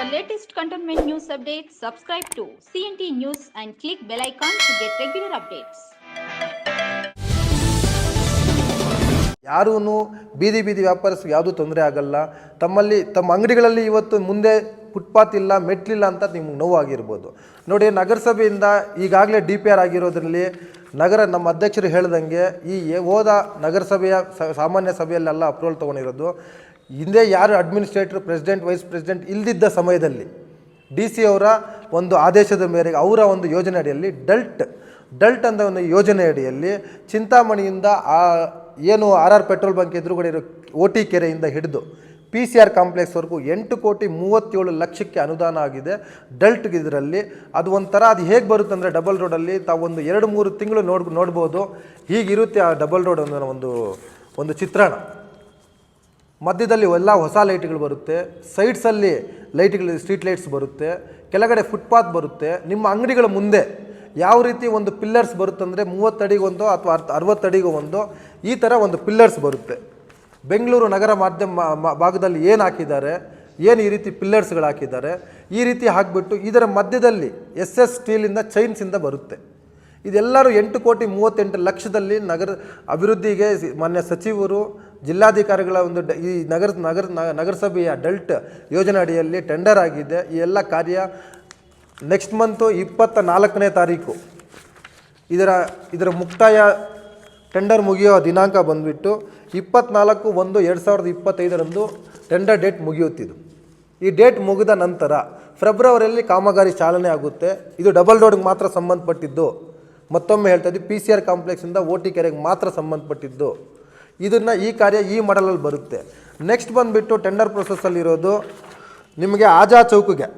For latest cantonment news updates, subscribe to CNT News and click bell icon to get regular updates. ಯಾರೂ ಬೀದಿ ಬೀದಿ ವ್ಯಾಪಾರಿಸ್ಗೆ ಯಾವುದೂ ತೊಂದರೆ ಆಗಲ್ಲ ತಮ್ಮಲ್ಲಿ ತಮ್ಮ ಅಂಗಡಿಗಳಲ್ಲಿ ಇವತ್ತು ಮುಂದೆ ಫುಟ್ಪಾತ್ ಇಲ್ಲ ಮೆಟ್ಲಿಲ್ಲ ಅಂತ ನಿಮ್ಗೆ ನೋವಾಗಿರ್ಬೋದು ನೋಡಿ ನಗರಸಭೆಯಿಂದ ಈಗಾಗಲೇ ಡಿ ಪಿ ಆರ್ ಆಗಿರೋದ್ರಲ್ಲಿ ನಗರ ನಮ್ಮ ಅಧ್ಯಕ್ಷರು ಹೇಳ್ದಂಗೆ ಈ ಹೋದ ನಗರಸಭೆಯ ಸಾಮಾನ್ಯ ಸಭೆಯಲ್ಲೆಲ್ಲ ಅಪ್ರೂವಲ್ ತೊಗೊಂಡಿರೋದು. ಹಿಂದೆ ಯಾರು ಅಡ್ಮಿನಿಸ್ಟ್ರೇಟರ್ ಪ್ರೆಸಿಡೆಂಟ್ ವೈಸ್ ಪ್ರೆಸಿಡೆಂಟ್ ಇಲ್ದಿದ್ದ ಸಮಯದಲ್ಲಿ ಡಿ ಸಿ ಅವರ ಒಂದು ಆದೇಶದ ಮೇರೆಗೆ ಅವರ ಒಂದು ಯೋಜನೆ ಅಡಿಯಲ್ಲಿ ಡಲ್ಟ್ ಡಲ್ಟ್ ಅಂತ ಒಂದು ಯೋಜನೆ ಅಡಿಯಲ್ಲಿ ಚಿಂತಾಮಣಿಯಿಂದ ಆ ಏನು ಆರ್ ಆರ್ ಪೆಟ್ರೋಲ್ ಬಂಕ್ ಎದುರುಗಡೆ ಇರೋ ಓ ಟಿ ಕೆರೆಯಿಂದ ಹಿಡಿದು ಪಿ ಸಿ ಆರ್ ಕಾಂಪ್ಲೆಕ್ಸ್ವರೆಗೂ ಎಂಟು ಕೋಟಿ ಮೂವತ್ತೇಳು ಲಕ್ಷಕ್ಕೆ ಅನುದಾನ ಆಗಿದೆ. ಡಲ್ಟ್ ಇದರಲ್ಲಿ ಅದು ಒಂಥರ, ಅದು ಹೇಗೆ ಬರುತ್ತೆ ಅಂದರೆ ಡಬಲ್ ರೋಡಲ್ಲಿ ಒಂದು ಎರಡು ಮೂರು ತಿಂಗಳು ನೋಡ್, ನೋಡ್ಬೋದು. ಹೀಗಿರುತ್ತೆ ಆ ಡಬಲ್ ರೋಡ್ ಅನ್ನೋ ಒಂದು ಒಂದು ಚಿತ್ರಣ. ಮಧ್ಯದಲ್ಲಿ ಎಲ್ಲ ಹೊಸ ಲೈಟ್ಗಳು ಬರುತ್ತೆ. ಸೈಡ್ಸಲ್ಲಿ ಲೈಟ್ಗಳು ಸ್ಟ್ರೀಟ್ ಲೈಟ್ಸ್ ಬರುತ್ತೆ. ಕೆಳಗಡೆ ಫುಟ್ಪಾತ್ ಬರುತ್ತೆ. ನಿಮ್ಮ ಅಂಗಡಿಗಳ ಮುಂದೆ ಯಾವ ರೀತಿ ಒಂದು ಪಿಲ್ಲರ್ಸ್ ಬರುತ್ತಂದರೆ ಅಂದರೆ ಮೂವತ್ತಡಿಗೊಂದು ಅಥವಾ ಅರ್ಥ ಅರವತ್ತಡಿಗೂ ಒಂದು ಈ ಥರ ಒಂದು ಪಿಲ್ಲರ್ಸ್ ಬರುತ್ತೆ. ಬೆಂಗಳೂರು ನಗರ ಮಾಧ್ಯಮ ಭಾಗದಲ್ಲಿ ಏನು ಹಾಕಿದ್ದಾರೆ? ಏನು ಈ ರೀತಿ ಪಿಲ್ಲರ್ಸ್ಗಳು ಹಾಕಿದ್ದಾರೆ? ಈ ರೀತಿ ಹಾಕಿಬಿಟ್ಟು ಇದರ ಮಧ್ಯದಲ್ಲಿ ಎಸ್ ಎಸ್ ಸ್ಟೀಲಿಂದ ಚೈನ್ಸಿಂದ ಬರುತ್ತೆ. ಇದೆಲ್ಲರೂ ಎಂಟು ಕೋಟಿ ಮೂವತ್ತೆಂಟು ಲಕ್ಷದಲ್ಲಿ ನಗರ ಅಭಿವೃದ್ಧಿಗೆ ಮಾನ್ಯ ಸಚಿವರು, ಜಿಲ್ಲಾಧಿಕಾರಿಗಳ ಒಂದು ಈ ನಗರ ನಗರ ನಗರಸಭೆಯ ಡಲ್ಟ್ ಯೋಜನೆ ಅಡಿಯಲ್ಲಿ ಟೆಂಡರ್ ಆಗಿದೆ. ಈ ಎಲ್ಲ ಕಾರ್ಯ ನೆಕ್ಸ್ಟ್ ಮಂತು ಇಪ್ಪತ್ತ ನಾಲ್ಕನೇ ತಾರೀಕು. ಇದರ ಇದರ ಮುಕ್ತಾಯ ಟೆಂಡರ್ ಮುಗಿಯೋ ದಿನಾಂಕ ಬಂದುಬಿಟ್ಟು ಇಪ್ಪತ್ನಾಲ್ಕು ಒಂದು ಎರಡು ಸಾವಿರದ ಇಪ್ಪತ್ತೈದರಂದು ಟೆಂಡರ್ ಡೇಟ್ ಮುಗಿಯುತ್ತಿದ್ದು. ಈ ಡೇಟ್ ಮುಗಿದ ನಂತರ ಫೆಬ್ರವರಿಯಲ್ಲಿ ಕಾಮಗಾರಿ ಚಾಲನೆ ಆಗುತ್ತೆ. ಇದು ಡಬಲ್ ರೋಡ್ಗೆ ಮಾತ್ರ ಸಂಬಂಧಪಟ್ಟಿದ್ದು. ಮತ್ತೊಮ್ಮೆ ಹೇಳ್ತಾ ಇದ್ದೀವಿ ಪಿ ಸಿ ಆರ್ ಕಾಂಪ್ಲೆಕ್ಸಿಂದ ಓ ಟಿ ಕೆರೆಗೆ ಮಾತ್ರ ಸಂಬಂಧಪಟ್ಟಿದ್ದು. ಇದನ್ನು ಈ ಕಾರ್ಯ ಈ ಮಾಡಲಲ್ಲಿ ಬರುತ್ತೆ. ನೆಕ್ಸ್ಟ್ ಬಂದುಬಿಟ್ಟು ಟೆಂಡರ್ ಪ್ರೊಸೆಸ್ಸಲ್ಲಿರೋದು ನಿಮಗೆ ಆಜಾ ಚೌಕಿಗೆ.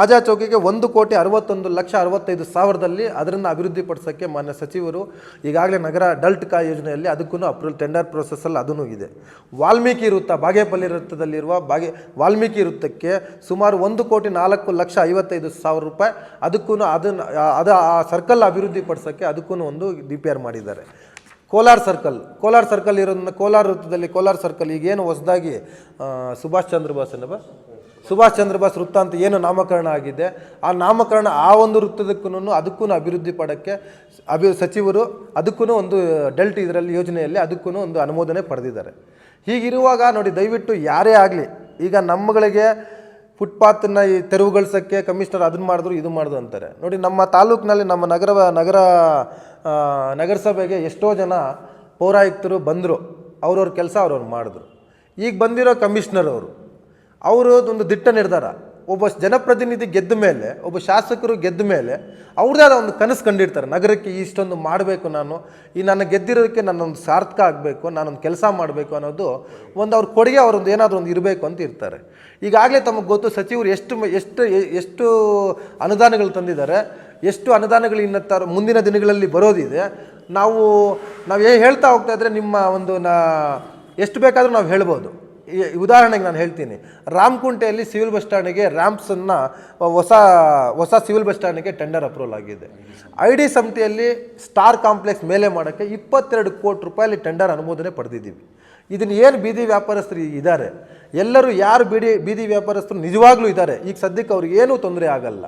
ಆಜಾ ಚೌಕಿಗೆ ಒಂದು ಕೋಟಿ ಅರವತ್ತೊಂದು ಲಕ್ಷ ಅರವತ್ತೈದು ಸಾವಿರದಲ್ಲಿ ಅದನ್ನು ಅಭಿವೃದ್ಧಿಪಡಿಸೋಕ್ಕೆ ಮಾನ್ಯ ಸಚಿವರು ಈಗಾಗಲೇ ನಗರ ಡಲ್ಟ್ ಕಾ ಯೋಜನೆಯಲ್ಲಿ ಅದಕ್ಕೂ ಅಪ್ರೂವಲ್ ಟೆಂಡರ್ ಪ್ರೊಸೆಸಲ್ಲಿ ಅದೂ ಇದೆ. ವಾಲ್ಮೀಕಿ ವೃತ್ತ ಬಾಗೇಪಲ್ಲಿ ವೃತ್ತದಲ್ಲಿರುವ ಬಾಗೆ, ವಾಲ್ಮೀಕಿ ವೃತ್ತಕ್ಕೆ ಸುಮಾರು ಒಂದು ಕೋಟಿ ನಾಲ್ಕು ಲಕ್ಷ ಐವತ್ತೈದು ಸಾವಿರ ರೂಪಾಯಿ ಅದಕ್ಕೂ ಅದನ್ನು, ಅದು ಆ ಸರ್ಕಲ್ ಅಭಿವೃದ್ಧಿಪಡಿಸೋಕ್ಕೆ ಅದಕ್ಕೂ ಒಂದು ಡಿ ಪಿ ಆರ್ ಮಾಡಿದ್ದಾರೆ. ಕೋಲಾರ ಸರ್ಕಲ್ ಕೋಲಾರ ಸರ್ಕಲ್ ಇರೋದನ್ನ ಕೋಲಾರ ವೃತ್ತದಲ್ಲಿ ಕೋಲಾರ ಸರ್ಕಲ್ ಈಗೇನು ಹೊಸದಾಗಿ ಸುಭಾಷ್ ಚಂದ್ರ ಬೋಸ್ ಏನಪ್ಪ? ಸುಭಾಷ್ ಚಂದ್ರ ಬೋಸ್ ವೃತ್ತ ಅಂತ ಏನು ನಾಮಕರಣ ಆಗಿದೆ, ಆ ನಾಮಕರಣ ಆ ಒಂದು ವೃತ್ತದಕ್ಕೂ ಅದಕ್ಕೂ ಅಭಿವೃದ್ಧಿ ಪಡೋಕ್ಕೆ ಅಭಿ, ಸಚಿವರು ಅದಕ್ಕೂ ಒಂದು ಡೆಲ್ಟ್ ಇದರಲ್ಲಿ ಯೋಜನೆಯಲ್ಲಿ ಅದಕ್ಕೂ ಒಂದು ಅನುಮೋದನೆ ಪಡೆದಿದ್ದಾರೆ. ಹೀಗಿರುವಾಗ ನೋಡಿ ದಯವಿಟ್ಟು ಯಾರೇ ಆಗಲಿ, ಈಗ ನಮ್ಮಗಳಿಗೆ ಫುಟ್ಪಾತನ್ನ ಈ ತೆರವುಗೊಳಿಸೋಕ್ಕೆ ಕಮಿಷನರ್ ಅದನ್ನು ಮಾಡಿದ್ರು, ಇದು ಮಾಡಿದ್ರು ಅಂತಾರೆ. ನೋಡಿ ನಮ್ಮ ತಾಲೂಕಿನಲ್ಲಿ ನಮ್ಮ ನಗರ ನಗರ ನಗರಸಭೆಗೆ ಎಷ್ಟೋ ಜನ ಪೌರಾಯುಕ್ತರು ಬಂದರು, ಅವ್ರವ್ರ ಕೆಲಸ ಅವ್ರವ್ರು ಮಾಡಿದ್ರು. ಈಗ ಬಂದಿರೋ ಕಮಿಷನರ್ ಅವರು ಅವರು ಒಂದು ದಿಟ್ಟ ನಿರ್ಧಾರ. ಒಬ್ಬ ಜನಪ್ರತಿನಿಧಿ ಗೆದ್ದ ಮೇಲೆ, ಒಬ್ಬ ಶಾಸಕರು ಗೆದ್ದ ಮೇಲೆ ಅವ್ರದ್ದೇ ಆದ ಒಂದು ಕನಸು ಕಂಡಿರ್ತಾರೆ. ನಗರಕ್ಕೆ ಇಷ್ಟೊಂದು ಮಾಡಬೇಕು ನಾನು. ಈ ನನ್ನ ಗೆದ್ದಿರೋದಕ್ಕೆ ನನ್ನೊಂದು ಸಾರ್ಥಕ ಆಗಬೇಕು, ನಾನೊಂದು ಕೆಲಸ ಮಾಡಬೇಕು ಅನ್ನೋದು ಒಂದು ಅವ್ರ ಕೊಡುಗೆ ಅವರೊಂದು ಏನಾದರೂ ಒಂದು ಇರಬೇಕು ಅಂತ ಇರ್ತಾರೆ. ಈಗಾಗಲೇ ತಮಗೆ ಗೊತ್ತು ಸಚಿವರು ಎಷ್ಟು ಎಷ್ಟು ಎಷ್ಟು ಅನುದಾನಗಳು ತಂದಿದ್ದಾರೆ, ಎಷ್ಟು ಅನುದಾನಗಳು ಇನ್ನು ತರ ಮುಂದಿನ ದಿನಗಳಲ್ಲಿ ಬರೋದಿದೆ. ನಾವು ನಾವು ಹೇಳ್ತಾ ಹೋಗ್ತಾ ಇದ್ರೆ ನಿಮ್ಮ ಒಂದು ನಾ, ಎಷ್ಟು ಬೇಕಾದರೂ ನಾವು ಹೇಳ್ಬೋದು. ಉದಾಹರಣೆಗೆ ನಾನು ಹೇಳ್ತೀನಿ. ರಾಮಕುಂಟೆಯಲ್ಲಿ ಸಿವಿಲ್ ಬಸ್ ಸ್ಟ್ಯಾಂಡಿಗೆ ರ್ಯಾಂಪ್ಸನ್ನು ಹೊಸ ಹೊಸ ಸಿವಿಲ್ ಬಸ್ ಸ್ಟ್ಯಾಂಡಿಗೆ ಟೆಂಡರ್ ಅಪ್ರೂವಲ್ ಆಗಿದೆ. ಐ ಡಿ ಸಮಿತಿಯಲ್ಲಿ ಸ್ಟಾರ್ ಕಾಂಪ್ಲೆಕ್ಸ್ ಮೇಲೆ ಮಾಡೋಕ್ಕೆ ಇಪ್ಪತ್ತೆರಡು ಕೋಟಿ ರೂಪಾಯಲ್ಲಿ ಟೆಂಡರ್ ಅನುಮೋದನೆ ಪಡೆದಿದ್ದೀವಿ. ಇದನ್ನು ಏನು ಬೀದಿ ವ್ಯಾಪಾರಸ್ಥರು ಇದ್ದಾರೆ? ಎಲ್ಲರೂ ಯಾರು ಬೀದಿ ಬೀದಿ ವ್ಯಾಪಾರಸ್ಥರು ನಿಜವಾಗ್ಲೂ ಇದ್ದಾರೆ? ಈಗ ಸದ್ಯಕ್ಕೆ ಅವ್ರಿಗೆ ಏನೂ ತೊಂದರೆ ಆಗಲ್ಲ.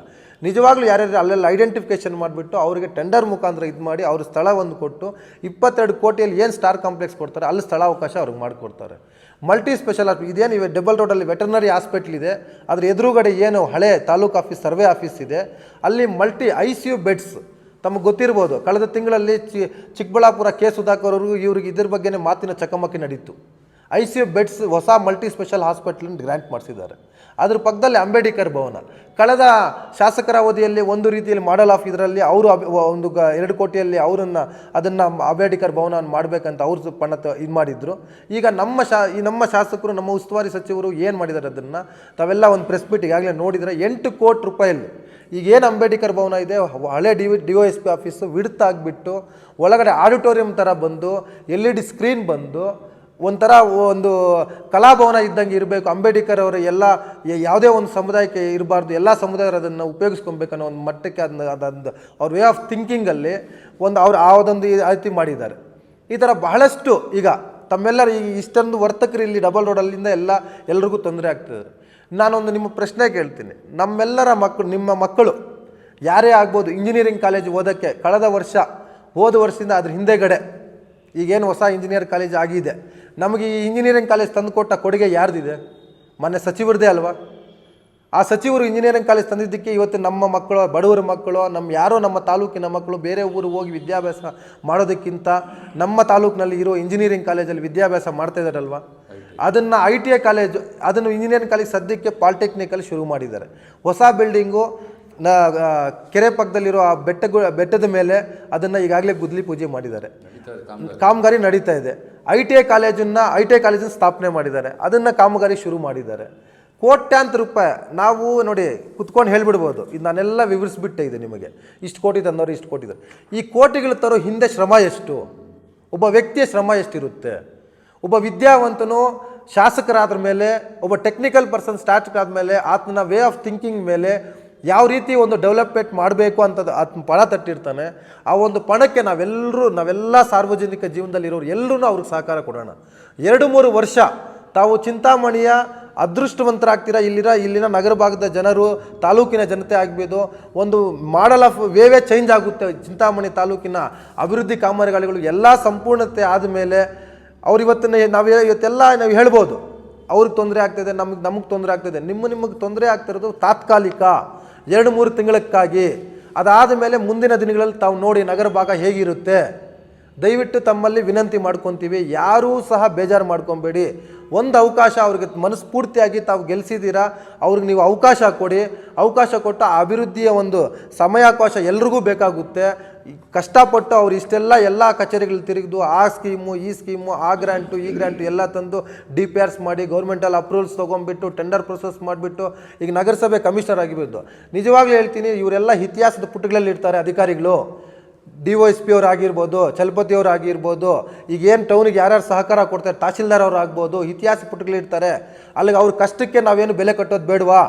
ನಿಜವಾಗ್ಲೂ ಯಾರ್ಯಾರು ಅಲ್ಲೆಲ್ಲ ಐಡೆಂಟಿಫಿಕೇಷನ್ ಮಾಡಿಬಿಟ್ಟು ಅವರಿಗೆ ಟೆಂಡರ್ ಮುಖಾಂತರ ಇದು ಮಾಡಿ ಅವ್ರ ಸ್ಥಳ ಒಂದು ಕೊಟ್ಟು ಇಪ್ಪತ್ತೆರಡು ಕೋಟಿಯಲ್ಲಿ ಏನು ಸ್ಟಾರ್ ಕಾಂಪ್ಲೆಕ್ಸ್ ಕೊಡ್ತಾರೆ, ಅಲ್ಲಿ ಸ್ಥಳಾವಕಾಶ ಅವ್ರಿಗೆ ಮಾಡಿಕೊಡ್ತಾರೆ. ಮಲ್ಟಿ ಸ್ಪೆಷಲ್ ಆಸ್ಪಿ ಇದೇನು ಇವೆ ಡಬಲ್ ರೋಡಲ್ಲಿ ವೆಟರ್ನರಿ ಹಾಸ್ಪಿಟ್ಲ್ ಇದೆ, ಅದ್ರ ಎದುರುಗಡೆ ಏನು ಹಳೆ ತಾಲೂಕು ಆಫೀಸ್ ಸರ್ವೆ ಆಫೀಸ್ ಇದೆ, ಅಲ್ಲಿ multi I C U beds ತಮಗೆ ಗೊತ್ತಿರ್ಬೋದು. ಕಳೆದ ತಿಂಗಳಲ್ಲಿ ಚಿ ಚಿಕ್ಕಬಳ್ಳಾಪುರ ಕೆ ಸುಧಾಕರ್ ಅವ್ರಿಗೂ, ಇವ್ರಿಗೆ ಇದ್ರ ಬಗ್ಗೆನೇ ಮಾತಿನ ಚಕಮಕಿ ನಡೀತು. ಐ ಸಿ ಯು ಬೆಡ್ಸ್ ಹೊಸ ಮಲ್ಟಿ ಸ್ಪೆಷಲ್ ಹಾಸ್ಪಿಟ್ಲನ್ನು ಗ್ರ್ಯಾಂಟ್ ಮಾಡಿಸಿದ್ದಾರೆ. ಅದ್ರ ಪಕ್ಕದಲ್ಲಿ ಅಂಬೇಡ್ಕರ್ ಭವನ. ಕಳೆದ ಶಾಸಕರ ಅವಧಿಯಲ್ಲಿ ಒಂದು ರೀತಿಯಲ್ಲಿ ಮಾಡಲ್ ಆಫ್ ಇದರಲ್ಲಿ ಅವರು ಒಂದು ಎರಡು ಕೋಟಿಯಲ್ಲಿ ಅವರನ್ನು ಅದನ್ನು ಅಂಬೇಡ್ಕರ್ ಭವನ ಮಾಡಬೇಕಂತ ಅವ್ರು ಪಣ ಇದು ಮಾಡಿದ್ರು. ಈಗ ನಮ್ಮ ಶಾ ಈ ನಮ್ಮ ಶಾಸಕರು, ನಮ್ಮ ಉಸ್ತುವಾರಿ ಸಚಿವರು ಏನು ಮಾಡಿದ್ದಾರೆ ಅದನ್ನು ತಾವೆಲ್ಲ ಒಂದು ಪ್ರೆಸ್ ಮೀಟ್ ಈಗಾಗಲೇ ನೋಡಿದರೆ ಎಂಟು ಕೋಟಿ ರೂಪಾಯಲ್ಲಿ ಈಗ ಏನು ಅಂಬೇಡ್ಕರ್ ಭವನ ಇದೆ ಹಳೆ D D O S P office ವಿಡ್ತಾಗ್ಬಿಟ್ಟು ಒಳಗಡೆ ಆಡಿಟೋರಿಯಂ ಥರ ಬಂದು, ಎಲ್ ಇ ಡಿ ಸ್ಕ್ರೀನ್ ಬಂದು ಒಂಥರ ಒಂದು ಕಲಾಭವನ ಇದ್ದಂಗೆ ಇರಬೇಕು. ಅಂಬೇಡ್ಕರ್ ಅವರ ಎಲ್ಲ ಯಾವುದೇ ಒಂದು ಸಮುದಾಯಕ್ಕೆ ಇರಬಾರ್ದು, ಎಲ್ಲ ಸಮುದಾಯರು ಅದನ್ನು ಉಪಯೋಗಿಸ್ಕೊಬೇಕನ್ನೋ ಒಂದು ಮಟ್ಟಕ್ಕೆ ಅದನ್ನ ಅದೊಂದು ಅವ್ರ ವೇ ಆಫ್ ಥಿಂಕಿಂಗಲ್ಲಿ ಒಂದು ಅವ್ರು ಆ ಒಂದೊಂದು ಈ ರೀತಿ ಮಾಡಿದ್ದಾರೆ. ಈ ಥರ ಬಹಳಷ್ಟು ಈಗ ತಮ್ಮೆಲ್ಲರ ಈ ಇಷ್ಟೊಂದು ವರ್ತಕರು ಇಲ್ಲಿ ಡಬಲ್ ರೋಡಲ್ಲಿಂದ ಎಲ್ಲ ಎಲ್ರಿಗೂ ತೊಂದರೆ ಆಗ್ತದೆ. ನಾನೊಂದು ನಿಮ್ಮ ಪ್ರಶ್ನೆ ಕೇಳ್ತೀನಿ. ನಮ್ಮೆಲ್ಲರ ಮಕ್ಕಳು ನಿಮ್ಮ ಮಕ್ಕಳು ಯಾರೇ ಆಗ್ಬೋದು ಇಂಜಿನಿಯರಿಂಗ್ ಕಾಲೇಜ್ ಓದೋಕ್ಕೆ ಕಳೆದ ವರ್ಷ ಹೋದ ವರ್ಷದಿಂದ ಅದ್ರ ಹಿಂದೆಗಡೆ ಈಗೇನು ಹೊಸ ಇಂಜಿನಿಯರ್ ಕಾಲೇಜ್ ಆಗಿದೆ. ನಮಗೆ ಈ ಇಂಜಿನಿಯರಿಂಗ್ ಕಾಲೇಜ್ ತಂದುಕೊಟ್ಟ ಕೊಡುಗೆ ಯಾರ್ದಿದೆ? ಮೊನ್ನೆ ಸಚಿವರದೇ ಅಲ್ವಾ? ಆ ಸಚಿವರು ಇಂಜಿನಿಯರಿಂಗ್ ಕಾಲೇಜ್ ತಂದಿದ್ದಕ್ಕೆ ಇವತ್ತು ನಮ್ಮ ಮಕ್ಕಳು ಬಡವರ ಮಕ್ಕಳು ನಮ್ಮ ಯಾರೋ ನಮ್ಮ ತಾಲೂಕಿನ ಮಕ್ಕಳು ಬೇರೆ ಊರು ಹೋಗಿ ವಿದ್ಯಾಭ್ಯಾಸ ಮಾಡೋದಕ್ಕಿಂತ ನಮ್ಮ ತಾಲೂಕಿನಲ್ಲಿ ಇರೋ ಇಂಜಿನಿಯರಿಂಗ್ ಕಾಲೇಜಲ್ಲಿ ವಿದ್ಯಾಭ್ಯಾಸ ಮಾಡ್ತಾ ಇದ್ದಾರಲ್ವಾ? ಅದನ್ನು ಐ ಟಿ ಐ ಕಾಲೇಜು ಅದನ್ನು ಇಂಜಿನಿಯರಿಂಗ್ ಕಾಲೇಜ್ ಸದ್ಯಕ್ಕೆ ಪಾಲಿಟೆಕ್ನಿಕಲ್ಲಿ ಶುರು ಮಾಡಿದ್ದಾರೆ. ಹೊಸ ಬಿಲ್ಡಿಂಗು ನ ಕೆರೆ ಪಕ್ಕದಲ್ಲಿರೋ ಆ ಬೆಟ್ಟಗು ಬೆಟ್ಟದ ಮೇಲೆ ಅದನ್ನು ಈಗಾಗಲೇ ಗುದ್ಲಿ ಪೂಜೆ ಮಾಡಿದ್ದಾರೆ. ಕಾಮಗಾರಿ ನಡೀತಾ ಇದೆ. ಐ ಟಿ ಐ ಕಾಲೇಜನ್ನು ಐ ಟಿ ಐ ಕಾಲೇಜನ್ನು ಸ್ಥಾಪನೆ ಮಾಡಿದ್ದಾರೆ. ಅದನ್ನು ಕಾಮಗಾರಿ ಶುರು ಮಾಡಿದ್ದಾರೆ. ಕೋಟ್ಯಾಂತರ ರೂಪಾಯಿ ನಾವು ನೋಡಿ ಕುತ್ಕೊಂಡು ಹೇಳ್ಬಿಡ್ಬೋದು. ಇದು ನಾನೆಲ್ಲ ವಿವರಿಸ್ಬಿಟ್ಟೆ ಇದೆ ನಿಮಗೆ. ಇಷ್ಟು ಕೋಟಿ ತಂದವರು, ಇಷ್ಟು ಕೋಟಿ. ಈ ಕೋಟಿಗಳು ತರೋ ಹಿಂದೆ ಶ್ರಮ ಎಷ್ಟು? ಒಬ್ಬ ವ್ಯಕ್ತಿಯ ಶ್ರಮ ಎಷ್ಟಿರುತ್ತೆ? ಒಬ್ಬ ವಿದ್ಯಾವಂತನು ಶಾಸಕರಾದ ಮೇಲೆ ಒಬ್ಬ ಟೆಕ್ನಿಕಲ್ ಪರ್ಸನ್ ಸ್ಟಾರ್ಟ್ ಆದಮೇಲೆ, ಆತನ ವೇ ಆಫ್ ಥಿಂಕಿಂಗ್ ಮೇಲೆ ಯಾವ ರೀತಿ ಒಂದು ಡೆವಲಪ್ಮೆಂಟ್ ಮಾಡಬೇಕು ಅಂತ ಪಣ ತಟ್ಟಿರ್ತಾನೆ, ಆ ಒಂದು ಪಣಕ್ಕೆ ನಾವೆಲ್ಲರೂ ನಾವೆಲ್ಲ ಸಾರ್ವಜನಿಕ ಜೀವನದಲ್ಲಿರೋರು ಎಲ್ಲರೂ ಅವ್ರಿಗೆ ಸಹಕಾರ ಕೊಡೋಣ. ಎರಡು ಮೂರು ವರ್ಷ ತಾವು ಚಿಂತಾಮಣಿಯ ಅದೃಷ್ಟವಂತರಾಗ್ತೀರಾ ಇಲ್ಲಿರ, ಇಲ್ಲಿನ ನಗರ ಭಾಗದ ಜನರು, ತಾಲೂಕಿನ ಜನತೆ ಆಗ್ಬೋದು, ಒಂದು ಮಾಡಲ್ ಆಫ್ ವೇವೇ ಚೇಂಜ್ ಆಗುತ್ತೆ ಚಿಂತಾಮಣಿ ತಾಲೂಕಿನ ಅಭಿವೃದ್ಧಿ ಕಾಮಗಾರಿಗಳು ಎಲ್ಲ ಸಂಪೂರ್ಣತೆ ಆದಮೇಲೆ ಅವ್ರು ಇವತ್ತಿನ ನಾವು ಇವತ್ತೆಲ್ಲ ನಾವು ಹೇಳ್ಬೋದು. ಅವ್ರಿಗೆ ತೊಂದರೆ ಆಗ್ತಿದೆ ನಮಗೆ ನಮಗೆ ತೊಂದರೆ ಆಗ್ತಿದೆ ನಿಮ್ಮ, ನಿಮಗೆ ತೊಂದರೆ ಆಗ್ತಿರೋದು ತಾತ್ಕಾಲಿಕ. ಎರಡು ಮೂರು ತಿಂಗಳಕ್ಕಾಗಿ. ಅದಾದ ಮೇಲೆ ಮುಂದಿನ ದಿನಗಳಲ್ಲಿ ತಾವು ನೋಡಿ ನಗರ ಭಾಗ ಹೇಗಿರುತ್ತೆ. ದಯವಿಟ್ಟು ತಮ್ಮಲ್ಲಿ ವಿನಂತಿ ಮಾಡ್ಕೊತೀವಿ. ಯಾರೂ ಸಹ ಬೇಜಾರು ಮಾಡ್ಕೊಬೇಡಿ. ಒಂದು ಅವಕಾಶ ಅವ್ರಿಗೆ ಮನಸ್ಫೂರ್ತಿಯಾಗಿ ತಾವು ಗೆಲ್ಲಿಸಿದ್ದೀರಾ ಅವ್ರಿಗೆ ನೀವು ಅವಕಾಶ ಕೊಡಿ. ಅವಕಾಶ ಕೊಟ್ಟು ಅಭಿವೃದ್ಧಿಯ ಒಂದು ಸಮಯಾವಕಾಶ ಎಲ್ರಿಗೂ ಬೇಕಾಗುತ್ತೆ. ಕಷ್ಟಪಟ್ಟು ಅವ್ರು ಇಷ್ಟೆಲ್ಲ ಎಲ್ಲ ಕಚೇರಿಗಳು ತಿರುಗಿದು ಆ ಸ್ಕೀಮು, ಈ ಸ್ಕೀಮು, ಆ ಗ್ರ್ಯಾಂಟು ಈ ಗ್ರ್ಯಾಂಟು ಎಲ್ಲ ತಂದು ಡಿ ಪಿ ಆರ್ಸ್ ಮಾಡಿ ಗೌರ್ಮೆಂಟಲ್ಲಿ ಅಪ್ರೂವಲ್ಸ್ ತೊಗೊಂಡ್ಬಿಟ್ಟು ಟೆಂಡರ್ ಪ್ರೊಸೆಸ್ ಮಾಡಿಬಿಟ್ಟು ಈಗ ನಗರಸಭೆ ಕಮಿಷನರ್ ಆಗಿಬಿದ್ದು ನಿಜವಾಗ್ಲೂ ಹೇಳ್ತೀನಿ, ಇವರೆಲ್ಲ ಇತಿಹಾಸದ ಪುಟಗಳಲ್ಲಿ ಇರ್ತಾರೆ ಅಧಿಕಾರಿಗಳು. ಡಿ ಒ ಎಸ್ ಪಿ ಅವ್ರು ಆಗಿರ್ಬೋದು, ಚಲಪತಿ ಅವ್ರು ಆಗಿರ್ಬೋದು, ಈಗ ಏನು ಟೌನಿಗೆ ಯಾರ್ಯಾರು ಸಹಕಾರ ಕೊಡ್ತಾರೆ, ತಹಸೀಲ್ದಾರ್ ಅವ್ರು ಆಗ್ಬೋದು, ಇತಿಹಾಸ ಪುಟಗಳಿರ್ತಾರೆ. ಅಲ್ಲಿಗೆ ಅವ್ರ ಕಷ್ಟಕ್ಕೆ ನಾವೇನು ಬೆಲೆ ಕಟ್ಟೋದು ಬೇಡವಾ?